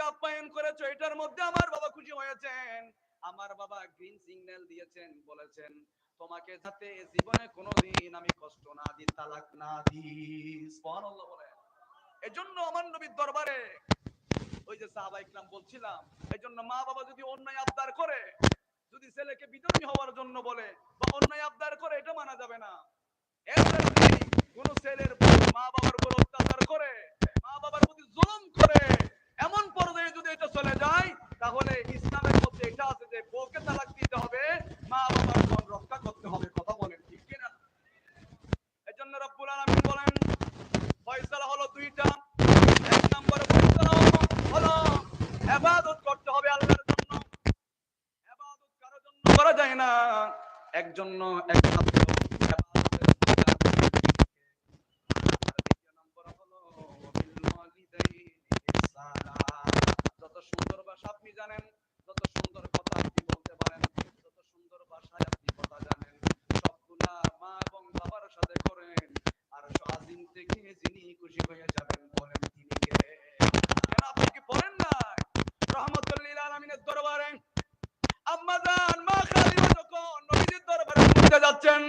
যে আপ্যায়ন করেছ, এটার মধ্যে আমার বাবা খুশি হয়েছেন। আমার বাবা গ্রিন সিগন্যাল দিয়েছেন, বলেছেন, তোমাকে যাতে জীবনে কোনোদিন আমি কষ্ট না দিই, তালাক না দিই। সুবহানাল্লাহ বলে এজন্য আমার নবীর দরবারে ওই যে সাহাবা ইকরাম বলছিলাম, এজন্য মা বাবা যদি অন্যায় আবদার করে, যদি ছেলেকে বিধর্মী হওয়ার জন্য বলে, বা অন্যায় আবদার করে, এটা মানা যাবে না। যদি কোনো ছেলের মা বাবার উপর অত্যাচার করে, মা বাবার প্রতি জুলুম করে, এমন পর্যায়ে যদি এটা চলে যায় তাহলে ইসলামের মধ্যে এটা আছে বউকে তালাক দিতে হবে। মা বাবার মন রক্ষা করতে হবে, কথা বলেন, ঠিক কিনা? এই জন্য রব্বুল আলামিন বলেন, ফয়সালা হলো দুইটা। এক নম্বরে ফয়সালা হলো এবাদত করতে হবে আল্লাহর জন্য। এবাদত কারোর জন্য করা যায় না। একজন্য একমাত্র ইবাদতের মধ্যে আছে। আর দ্বিতীয় নম্বর হলো বিল ওয়ালিদাইনি ইহসানা। যত সুন্দর ভাষা আপনি জানেন যত সুন্দর কথা আপনি বলতে পারেন যত সুন্দর ভাষায় আপনি কথা জানেন সবগুলা মা এবং বাবার সাথে করেন আর আজিম থেকে যিনি খুশি হয়ে যাবেন বলেন তিনি কে কেন আপনি কি পড়েন না আলমিনের দরবারে। আম্মা মা খালিমা যখন নবীজির দরবারে যাচ্ছেন।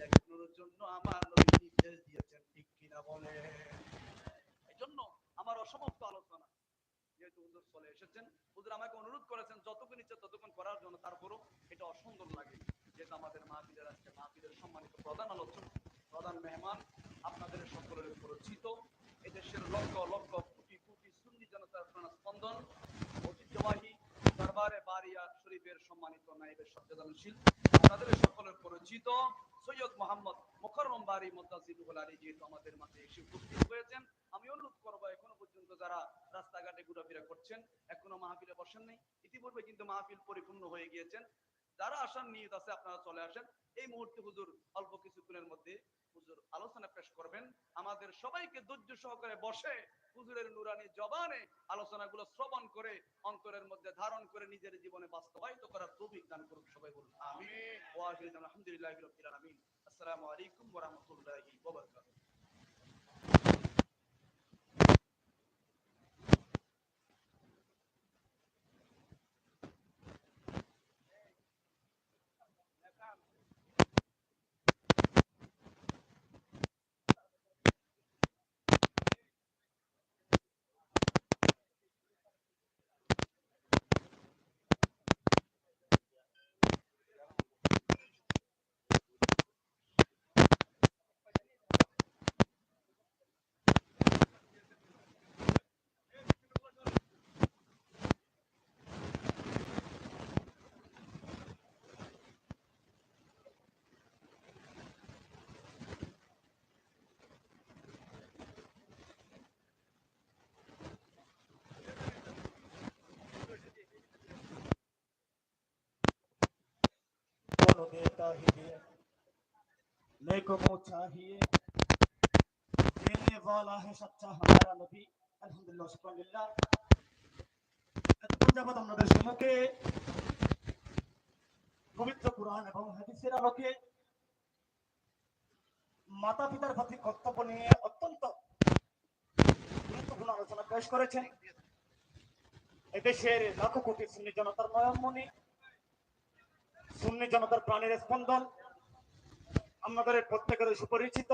দেখানোর জন্য আমার নবী নির্দেশ দিয়েছেন, ঠিক কিনা বলে? এই জন্য আমার অসমাপ্ত আলোচনা যেহেতু হুজুর চলে এসেছেন হুজুর আমাকে অনুরোধ করেছেন, যতক্ষণ ইচ্ছে ততক্ষণ করার জন্য। তারপরও এটা অসুন্দর লাগে যেটা আমাদের মাহফিলের আজকে মাহফিলের সম্মানিত প্রধান আলোচক, প্রধান মেহমান আপনাদের সকলের পরিচিত এদেশের লক্ষ লক্ষ কোটি কোটি সুন্নি জনতার প্রাণস্পন্দন, ঐতিহ্যবাহী দরবারে বারিয়া শরীফের সম্মানিত নাইবের সচেতনশীল আপনাদের সকলের পরিচিত সৈয়দ মোহাম্মদ মুখরম বাড়ি মোদ্দাজিদুল আলী যেহেতু আমাদের মাঝে এসে উপস্থিত হয়েছেন, আমি অনুরোধ করব এখনও পর্যন্ত যারা রাস্তাঘাটে ঘোরাফেরা করছেন, এখনও মাহফিলে বসেন নাই ইতিপূর্বে কিন্তু মাহফিল পরিপূর্ণ হয়ে গিয়েছেন। যারা আসার নিয়ত আছে, আপনারা চলে আসেন। এই মুহূর্তে হুজুর অল্প কিছুক্ষণের মধ্যে হুজুর আলোচনা পেশ করবেন। আমাদের সবাইকে ধৈর্য সহকারে বসে হুজুরের নুরানি জবানে আলোচনাগুলো শ্রবণ করে, অন্তরের মধ্যে ধারণ করে নিজের জীবনে বাস্তবায়িত করার তৌফিক দান করুন সবাই বলুন, আমিন। ওয়া আখিরু আলহামদুলিল্লাহি আসসালামু আলাইকুম ওয়া রাহমাতুল্লাহি ওয়া বারাকাতুহু बोलो देता ही दिए नेको को चाहिए देने वाला है सच्चा हमारा नबी আলহামদুলিল্লাহ শুকরানিল্লাহ এতক্ষণ যাবত আপনাদের সম্মুখে পবিত্র কোরআন এবং হাদিসের আলোকে মাতা পিতার প্রতি কর্তব্য নিয়ে অত্যন্ত গুরুত্বপূর্ণ আলোচনা পেশ করেছেন এদেশের লাখো কোটি সুন্নি জনতার নয়নমণি সুন্নি জনতার প্রাণের স্পন্দন আমাদের প্রত্যেকের সুপরিচিত।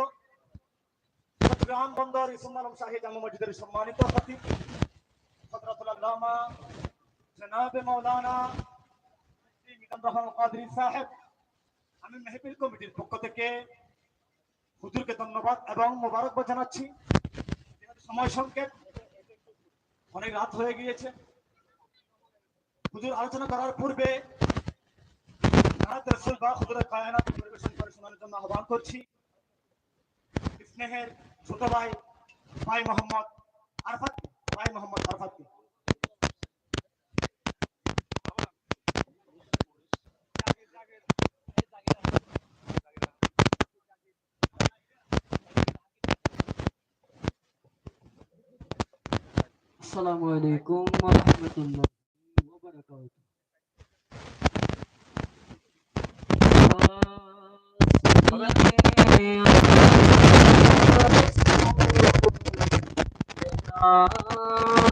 চট্টগ্রাম বন্দর ইসুম আলম শাহী জামা মসজিদের সম্মানিত খতিব হযরতুল আল্লামা জনাবে মাওলানা সাহেব। আমি মেহফিল কমিটির পক্ষ থেকে হুজুরকে ধন্যবাদ এবং মোবারকবাদ জানাচ্ছি। সময় সংক্ষেপ অনেক রাত হয়ে গিয়েছে। হুজুর আলোচনা করার পূর্বে হায়াত রসুল বা হুজুরে কায়নাত পরিবেশন করে শোনানোর জন্য আহ্বান করছি। স্নেহের ছোট ভাই ভাই মোহাম্মদ আরফাত, ভাই মোহাম্মদ আরফাতকে। আসসালামু আলাইকুম ওয়া রাহমাতুল্লাহি ওয়া বারাকাতুহু। Oh,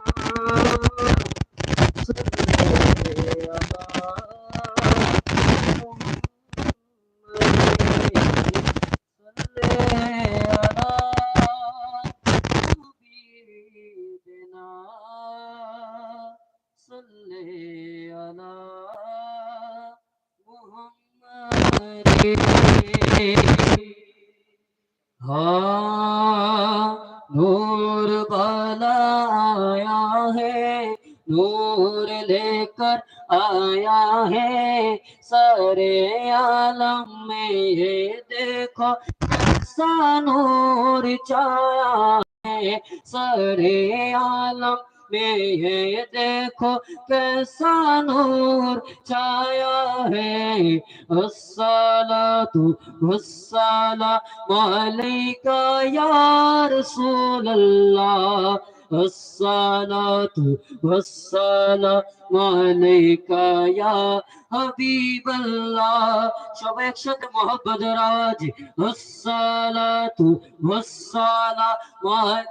ہاں نور بالا آیا ہے، نور لے کر آیا ہے۔ سارے عالم میں یہ دیکھو کسا نور چایا ہے۔ سارے عالم में ये देखो कैसा नूर छाया है अस्सलातु वस्सलामु अलैका या रसूल अल्लाह अस्सलातु वस्सलामु अलैका या হাবিব আল্লাহ সবাই একসাথে মোহাম্মদ রাজ আসসালাতু ওয়াসসালামু يا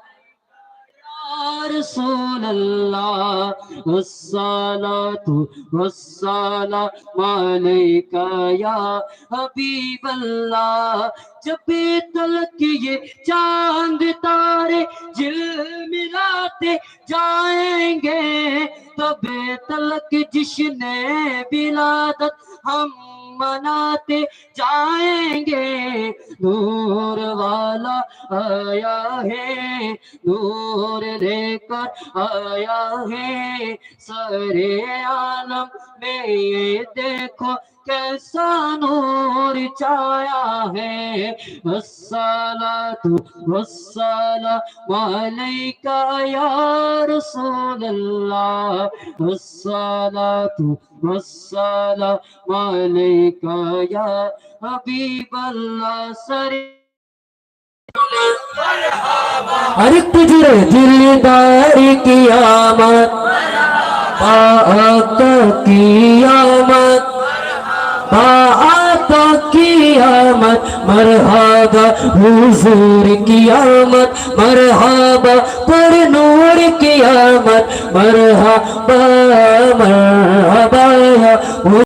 رسول اللہ والصلاة والسلام علیکہ یا حبیب اللہ جب تلک یہ چاند تارے جل ملاتے جائیں گے، تب تلک جشن بلادت ہم مناتے جائیں گے۔ نور والا آیا ہے، نور لے کر آیا ہے۔ سارے عالم میں یہ دیکھو کیسا نور چایا ہے؟ والصلاة والسلام علیکہ یا رسول اللہ والصلاة والسلام علیکہ یا حبیب اللہ سری ہر تجرے دلدار قیامت کی آمد۔ मरहबा हुजूर कियामत मरहबा पर नूर कियामत मरहबा मरहबा